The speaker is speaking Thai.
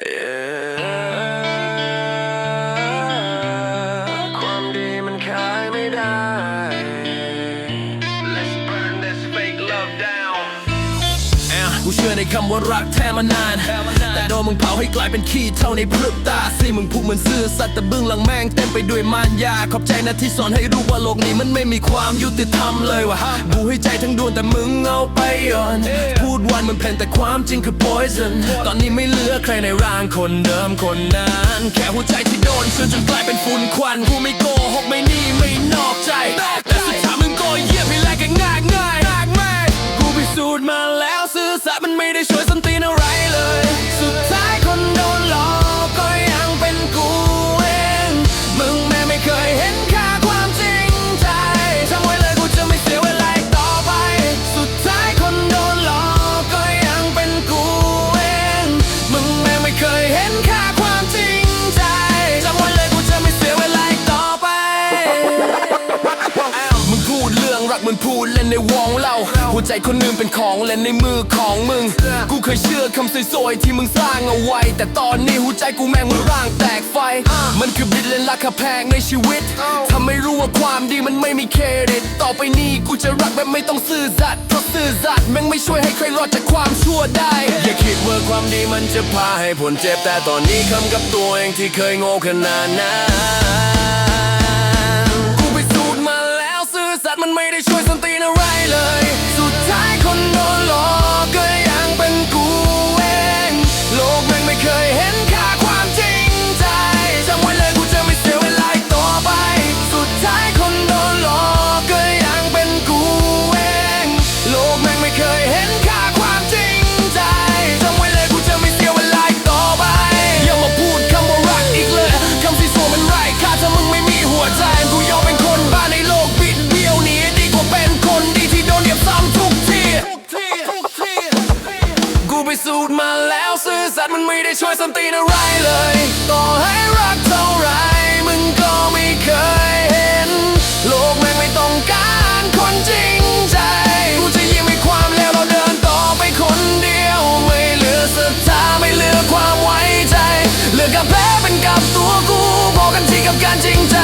ค กูเชื่อในคำว่ารักแท้มานาน แต่โดนมึงเผาให้กลายเป็นขี้เท่าในพรึบตาสิมึงพูดเหมือนซื่อสัตย์แต่เบื้องหลังแม่งเต็มไปด้วยมารยา ขอบใจนะที่สอนให้รู้ว่าโลกนี้มันไม่มีความยุติธรรมเลยว่ะบูให้ใจทั้งดวงแต่มึงเอาไปอ่อน พูดวันมันเพลนแต่ความจริงคือ poison ตอนนี้ไม่เหลือใครในร่างคนเดิมคนนั้น แค่หัวใจที่โดนเชื้อจนกลายเป็นฝุ่นควันกูไม่โกหกไม่นี่ไม่นอกใจแต่ ไม่ได้ช่วยสันตีนอะไร พูดเรื่องรักมึงพูดเล่นในวงเล่า หัวใจคนนึงเป็นของเล่นในมือของมึง กูเคยเชื่อคำสวยๆที่มึงสร้างเอาไว้ แต่ตอนนี้หัวใจกูแม่งมันร่างแตกไฟ มันคือบิดเลนราคาแพงในชีวิตทำให้รู้ว่าความดีมันไม่มีเครดิต ต่อไปนี้กูจะรักแบบไม่ต้องซื่อสัตย์เพราะซื่อสัตย์แม่งไม่ช่วยให้ใครรอดจากความชั่วได้ อย่าคิดว่าความดีมันจะพาให้ผลเจ็บแต่ตอนนี้คำกับตัวเองที่เคยโง่ขนาดนั้น มันไม่ได้ช่วยสันตีนอะไรเลย ต่อให้รักเท่าไรมึงก็ไม่เคยเห็น โลกแม่งไม่ต้องการคนจริงใจ กูจะยิ้มให้ความแล้วเราเดินต่อไปคนเดียว ไม่เหลือศรัทธาไม่เหลือความไว้ใจ เหลือกับแพ้เป็นกับตัวกูพอกันทีกับการจริงใจ